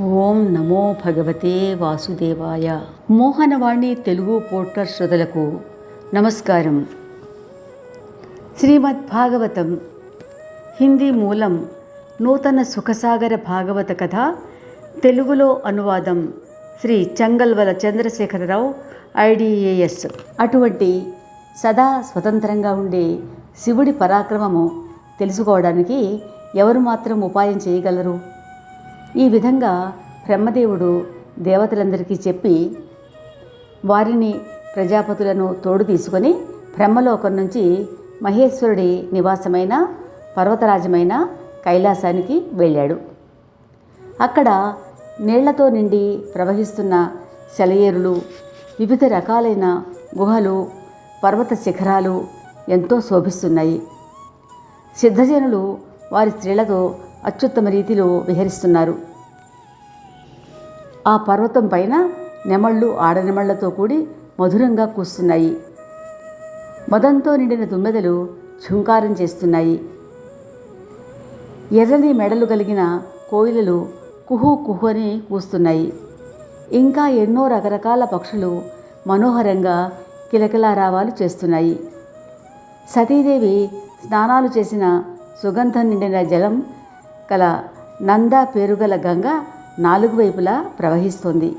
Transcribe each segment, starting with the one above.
ఓం నమో భగవతే వాసుదేవాయ. మోహనవాణి తెలుగు పోర్టర్ శ్రోతలకు నమస్కారం. శ్రీమద్ భాగవతం హిందీ మూలం నూతన సుఖసాగర భాగవత కథ తెలుగులో అనువాదం శ్రీ చంగల్వల చంద్రశేఖరరావు ఐడిఏఎస్. అటువంటి సదా స్వతంత్రంగా ఉండే శివుడి పరాక్రమము తెలుసుకోవడానికి ఎవరు మాత్రం ఉపాయం చేయగలరు? ఈ విధంగా బ్రహ్మదేవుడు దేవతలందరికీ చెప్పి వారిని ప్రజాపతులను తోడు తీసుకొని బ్రహ్మలోకం నుంచి మహేశ్వరుడి నివాసమైన పర్వతరాజమైన కైలాసానికి వెళ్ళాడు. అక్కడ నీళ్ళతో నిండి ప్రవహిస్తున్న సెలయేరులు వివిధ రకాలైన గుహలు పర్వత శిఖరాలు ఎంతో శోభిస్తున్నాయి. సిద్ధజనులు వారి స్త్రీలతో అత్యుత్తమ రీతిలో విహరిస్తున్నారు. ఆ పర్వతం పైన నెమళ్ళు ఆడనెమళ్ళతో కూడి మధురంగా కూస్తున్నాయి. మదంతో నిండిన తుమ్మెదలు ఝుంకారం చేస్తున్నాయి. ఎర్రని మెడలు కలిగిన కోయిలలు కుహు కుహు అని కూస్తున్నాయి. ఇంకా ఎన్నో రకరకాల పక్షులు మనోహరంగా కిలకిలారావాలు చేస్తున్నాయి. సతీదేవి స్నానాలు చేసిన సుగంధం నిండిన జలం గల నంద పేరుగల గంగ నాలుగు వైపులా ప్రవహిస్తోంది.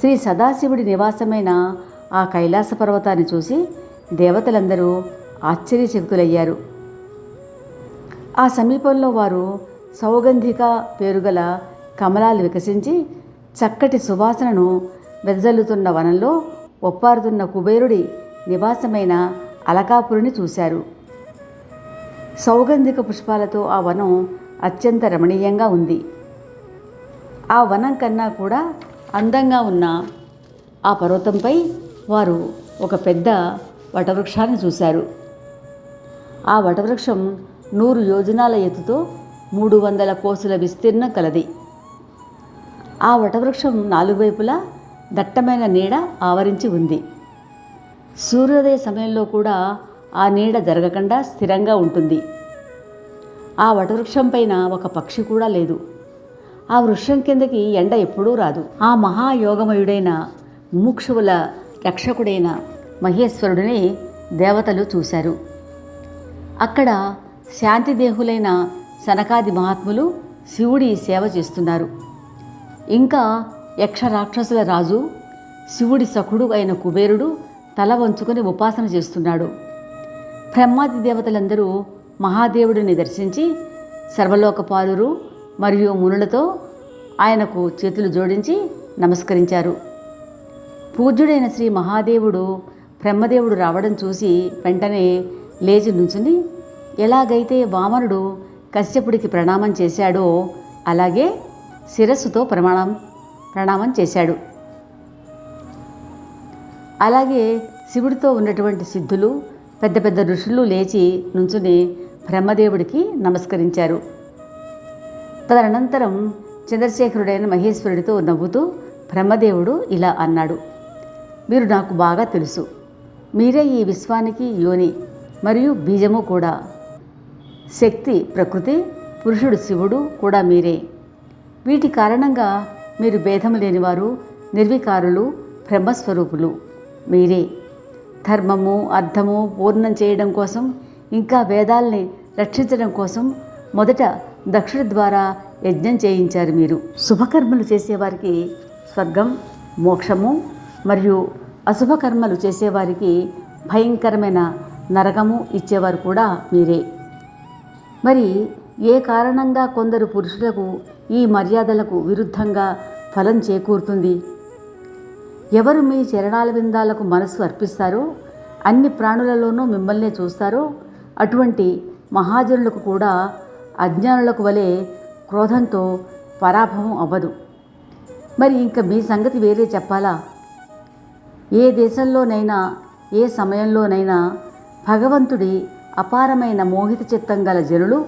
శ్రీ సదాశివుడి నివాసమైన ఆ కైలాస పర్వతాన్ని చూసి దేవతలందరూ ఆశ్చర్యచకితులయ్యారు. ఆ సమీపంలో వారు సౌగంధిక పేరుగల కమలాలు వికసించి చక్కటి సువాసనను వెదజల్లుతున్న వనంలో ఒప్పారుతున్న కుబేరుడి నివాసమైన అలకాపురిని చూశారు. సౌగంధిక పుష్పాలతో ఆ వనం అత్యంత రమణీయంగా ఉంది. ఆ వనం కన్నా కూడా అందంగా ఉన్న ఆ పర్వతంపై వారు ఒక పెద్ద వటవృక్షాన్ని చూశారు. ఆ వటవృక్షం నూరు యోజనాల ఎత్తుతో మూడు వందల కోసుల విస్తీర్ణం కలది. ఆ వటవృక్షం నాలుగు వైపులా దట్టమైన నీడ ఆవరించి ఉంది. సూర్యోదయ సమయంలో కూడా ఆ నీడ జరగకుండా స్థిరంగా ఉంటుంది. ఆ వటవృక్షం పైన ఒక పక్షి కూడా లేదు. ఆ వృక్షం కిందకి ఎండ ఎప్పుడూ రాదు. ఆ మహాయోగమయుడైన ముముక్షువుల రక్షకుడైన మహేశ్వరుడిని దేవతలు చూశారు. అక్కడ శాంతిదేహులైన సనకాది మహాత్ములు శివుడి సేవ చేస్తున్నారు. ఇంకా యక్ష రాక్షసుల రాజు శివుడి సఖుడు అయిన కుబేరుడు తల వంచుకొని ఉపాసన చేస్తున్నాడు. బ్రహ్మాది దేవతలందరూ మహాదేవుడిని దర్శించి సర్వలోకపాలురు మరియు మునులతో ఆయనకు చేతులు జోడించి నమస్కరించారు. పూజ్యుడైన శ్రీ మహాదేవుడు బ్రహ్మదేవుడు రావడం చూసి వెంటనే లేచి నుంచుని ఎలాగైతే వామనుడు కశ్యపుడికి ప్రణామం చేశాడో అలాగే శిరస్సుతో ప్రమాణం ప్రణామం చేశాడు. అలాగే శివుడితో ఉన్నటువంటి సిద్ధులు పెద్ద పెద్ద ఋషులు లేచి నుంచుని బ్రహ్మదేవుడికి నమస్కరించారు. తదనంతరం చంద్రశేఖరుడైన మహేశ్వరుడితో నవ్వుతూ బ్రహ్మదేవుడు ఇలా అన్నాడు మీరు నాకు బాగా తెలుసు. మీరే ఈ విశ్వానికి యోని మరియు బీజము కూడా. శక్తి ప్రకృతి పురుషుడు శివుడు కూడా మీరే. వీటి కారణంగా మీరు భేదము లేనివారు నిర్వికారులు బ్రహ్మస్వరూపులు మీరే. ధర్మము అర్థము పూర్ణం చేయడం కోసం ఇంకా వేదాల్ని రక్షించడం కోసం మొదట దక్షిణ ద్వారా యజ్ఞం చేయించారు మీరు. శుభకర్మలు చేసేవారికి స్వర్గం మోక్షము మరియు అశుభకర్మలు చేసేవారికి భయంకరమైన నరకము ఇచ్చేవారు కూడా మీరే. మరి ఏ కారణంగా కొందరు పురుషులకు ఈ మర్యాదలకు విరుద్ధంగా ఫలం చేకూరుతుంది? ఎవరు మీ చరణాల విందాలకు మనసు అర్పిస్తారో అన్ని ప్రాణులలోనూ మిమ్మల్నే చూస్తారో అటువంటి మహాజనులకు కూడా అజ్ఞానులకు వలె క్రోధంతో పరాభవం అవ్వదు. మరి ఇంక మీ సంగతి వేరే చెప్పాలా? ఏ దేశంలోనైనా ఏ సమయంలోనైనా భగవంతుడి అపారమైన మోహిత చిత్తం గల జనులు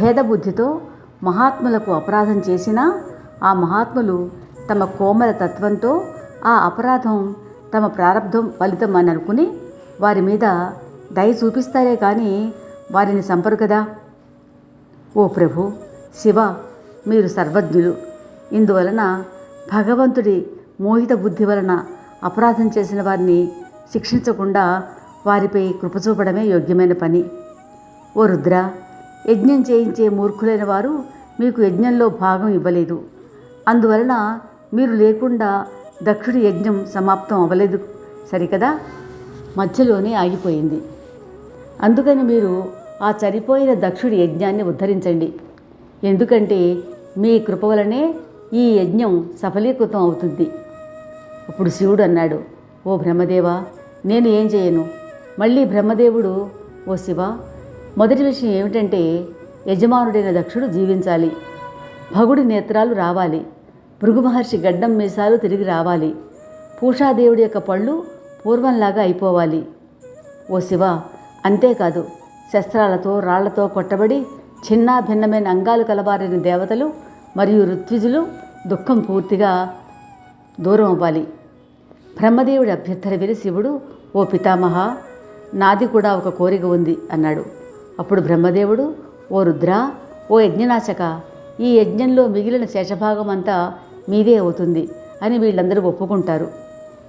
భేదబుద్ధితో మహాత్ములకు అపరాధం చేసినా ఆ మహాత్ములు తమ కోమల తత్వంతో ఆ అపరాధం తమ ప్రారంధం ఫలితం అని అనుకుని వారి మీద దయ చూపిస్తారే కానీ వారిని సంపరు కదా. ఓ ప్రభు శివ మీరు సర్వజ్ఞులు. ఇందువలన భగవంతుడి మోహిత బుద్ధి వలన అపరాధం చేసిన వారిని శిక్షించకుండా వారిపై కృప చూపడమే యోగ్యమైన పని. ఓ రుద్ర యజ్ఞం చేయించే మూర్ఖులైన వారు మీకు యజ్ఞంలో భాగం ఇవ్వలేదు. అందువలన మీరు లేకుండా దక్షుడి యజ్ఞం సమాప్తం అవ్వలేదు. సరికదా? మధ్యలోనే ఆగిపోయింది. అందుకని మీరు ఆ చనిపోయిన దక్షుడి యజ్ఞాన్ని ఉద్ధరించండి. ఎందుకంటే మీ కృప వలనే ఈ యజ్ఞం సఫలీకృతం అవుతుంది. అప్పుడు శివుడు అన్నాడు ఓ బ్రహ్మదేవా నేను ఏం చేయను? మళ్ళీ బ్రహ్మదేవుడు ఓ శివ మొదటి విషయం ఏమిటంటే యజమానుడైన దక్షుడు జీవించాలి. భగుడి నేత్రాలు రావాలి. భృగు మహర్షి గడ్డం మీసాలు తిరిగి రావాలి. పూషాదేవుడి యొక్క పళ్ళు పూర్వంలాగా అయిపోవాలి. ఓ శివ అంతేకాదు శస్త్రాలతో రాళ్ళతో కొట్టబడి చిన్న భిన్నమైన అంగాలు కలబారిన దేవతలు మరియు ఋత్విజులు దుఃఖం పూర్తిగా దూరం అవ్వాలి. బ్రహ్మదేవుడి అభ్యర్థన విని శివుడు ఓ పితామహ నాది కూడా ఒక కోరిక ఉంది అన్నాడు. అప్పుడు బ్రహ్మదేవుడు ఓ రుద్ర ఓ యజ్ఞనాశక ఈ యజ్ఞంలో మిగిలిన శేషభాగం అంతా మీదే అవుతుంది అని వీళ్ళందరూ ఒప్పుకుంటారు.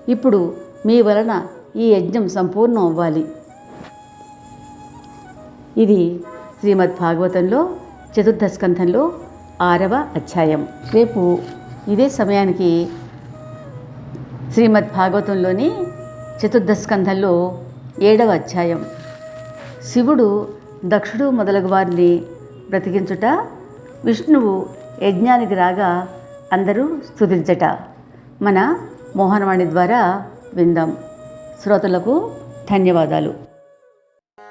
ఇప్పుడు మీ వలన ఈ యజ్ఞం సంపూర్ణం అవ్వాలి. ఇది శ్రీమద్ భాగవతంలో చతుర్థ స్కంధంలో ఆరవ అధ్యాయం. రేపు ఇదే సమయానికి శ్రీమద్ భాగవతంలోని చతుర్థ స్కంధంలో ఏడవ అధ్యాయం. శివుడు దక్షుడు మొదలగు వారిని బ్రతికించుట విష్ణువు యజ్ఞానికి రాగా అందరూ స్థుతించట మన మోహనవాణి ద్వారా విందాం. శ్రోతలకు ధన్యవాదాలు.